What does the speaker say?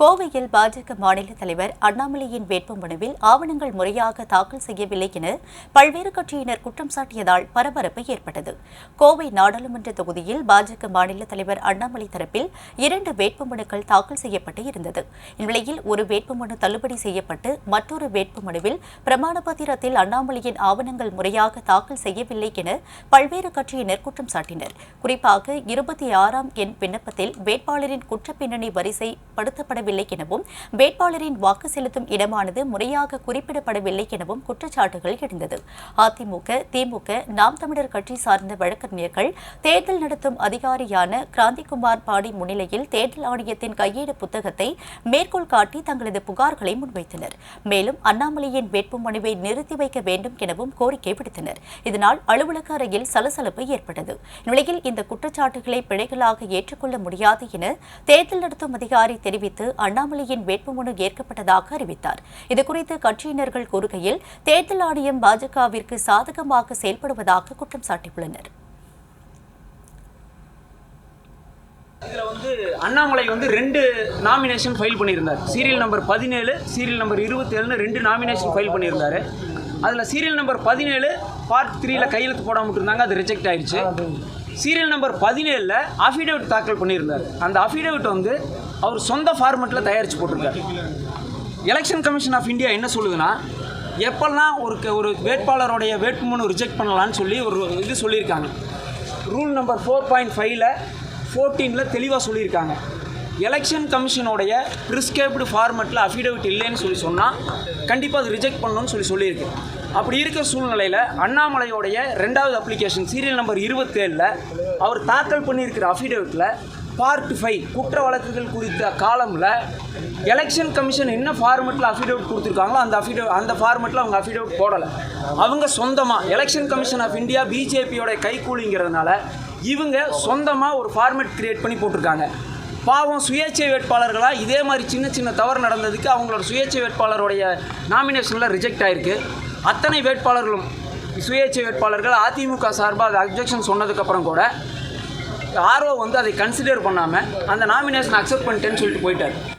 கோவையில் பாஜக மாநில தலைவர் அண்ணாமலையின் வேட்புமனுவில் ஆவணங்கள் முறையாக தாக்கல் செய்யவில்லை என பல்வேறு கட்சியினர் குற்றம் சாட்டியதால் பரபரப்பு ஏற்பட்டது. கோவை நாடாளுமன்ற தொகுதியில் பாஜக மாநில தலைவர் அண்ணாமலை தரப்பில் இரண்டு வேட்புமனுக்கள் தாக்கல் செய்யப்பட்டு இருந்தது. இந்நிலையில் ஒரு வேட்புமனு தள்ளுபடி செய்யப்பட்டு மற்றொரு வேட்புமனுவில் பிரமாண பத்திரத்தில் அண்ணாமலையின் ஆவணங்கள் முறையாக தாக்கல் செய்யவில்லை என பல்வேறு கட்சியினர் குற்றம் சாட்டினர். குறிப்பாக இருபத்தி ஆறாம் எண் விண்ணப்பத்தில் வேட்பாளரின் குற்றப்பின்னணி வரிசை படுத்தப்படவில்லை எனவும் வேட்பாளரின் வாக்கு செலுத்தும் இடமானது முறையாக குறிப்பிடப்படவில்லை எனவும் குற்றச்சாட்டுகள் எழுந்தது. அதிமுக திமுக நாம் தமிழர் கட்சி சார்ந்த வழக்கறிஞர்கள் தேர்தல் நடத்தும் அதிகாரியான கிராந்திகுமார் பாடி முன்னிலையில் தேர்தல் ஆணையத்தின் கையேடு புத்தகத்தை மேற்கோள் காட்டி தங்களது புகார்களை முன்வைத்தனர். மேலும் அண்ணாமலையின் வேட்பு மனுவை நிறுத்தி வைக்க வேண்டும் எனவும் கோரிக்கை விடுத்தனர். இதனால் அலுவலக அறையில் சலசலப்பு ஏற்பட்டது. நிலையில் இந்த குற்றச்சாட்டுகளை பிழைகளாக ஏற்றுக்கொள்ள முடியாது என தேர்தல் நடத்தும் அதிகாரி தெரிவித்து அண்ணாமலையின் வேட்புமனு ஏற்கப்பட்டதாக அறிவித்தார். இதுகுறித்து கட்சியினர்கள் கூறுகையில் தேர்தல் ஆணையம் பாஜகவிற்கு சாதகமாக செயல்படுவதாக குற்றம் சாட்டியுள்ளனர். இதில் வந்து அண்ணாமலை வந்து ரெண்டு நாமினேஷன் ஃபைல் பண்ணியிருந்தார். சீரியல் நம்பர் பதினேழு சீரியல் நம்பர் இருபத்தேழுன்னு ரெண்டு நாமினேஷன் ஃபைல் பண்ணியிருந்தார். அதில் சீரியல் நம்பர் பதினேழு பார்ட் த்ரீல கையெழுத்து போடாம விட்டுருந்தாங்க அது ரிஜெக்ட் ஆயிடுச்சு சீரியல் நம்பர் பதினேழில் அஃபிடேவிட் தாக்கல் பண்ணியிருந்தார். அந்த அஃபிடேவிட் வந்து அவர் சொந்த ஃபார்மெட்டில் தயாரித்து போட்டிருக்காரு. எலெக்ஷன் கமிஷன் ஆஃப் இந்தியா என்ன சொல்லுதுன்னா எப்பெல்லாம் ஒரு க- ஒரு வேட்பாளருடைய வேட்புமனு ரிஜெக்ட் பண்ணலான்னு சொல்லி ஒரு இது சொல்லியிருக்காங்க. ரூல் நம்பர் ஃபோர் பாயிண்ட் ஃபைவ்ல ஃபோர்டீனில் தெளிவாக சொல்லியிருக்காங்க. எலெக்ஷன் கமிஷனுடைய ப்ரிஸ்கிரைப்டு ஃபார்மெட்டில் அஃபிடவிட் இல்லைன்னு சொல்லி சொன்னால் கண்டிப்பாக அது ரிஜெக்ட் பண்ணணும்னு சொல்லி சொல்லியிருக்கு. அப்படி இருக்கிற சூழ்நிலையில் அண்ணாமலையோடைய ரெண்டாவது அப்ளிகேஷன் சீரியல் நம்பர் இருபத்தேழில் அவர் தாக்கல் பண்ணியிருக்கிற அஃபிடவிட்டில் பார்ட் ஃபைவ் குற்ற வழக்குகள் குறித்த காலமில் எலெக்ஷன் கமிஷன் என்ன ஃபார்மெட்டில் அஃபிடவிட் கொடுத்துருக்காங்களோ அந்த அஃபிடவிட் அந்த ஃபார்மெட்டில் அவங்க அஃபிடவிட் போடலை. அவங்க சொந்தமாக எலெக்ஷன் கமிஷன் ஆஃப் இந்தியா பிஜேபியோட கைக்கூலிங்கிறதுனால இவங்க சொந்தமாக ஒரு ஃபார்மெட் கிரியேட் பண்ணி போட்டிருக்காங்க. பாவம் சுயேட்சை வேட்பாளர்களாக இதே மாதிரி சின்ன சின்ன தவறு நடந்ததுக்கு அவங்களோட சுயேட்சை வேட்பாளருடைய நாமினேஷனில் ரிஜெக்ட் ஆயிருக்கு. அத்தனை வேட்பாளர்களும் சுயேட்சை வேட்பாளர்கள் அதிமுக சார்பாக அது அப்ஜெக்ஷன் சொன்னதுக்கப்புறம் கூட ஆர்ஓ வந்து அதை கன்சிடர் பண்ணாமல் அந்த நாமினேஷன் அக்செப்ட் பண்ணிட்டேன்னு சொல்லிட்டு போயிட்டார்.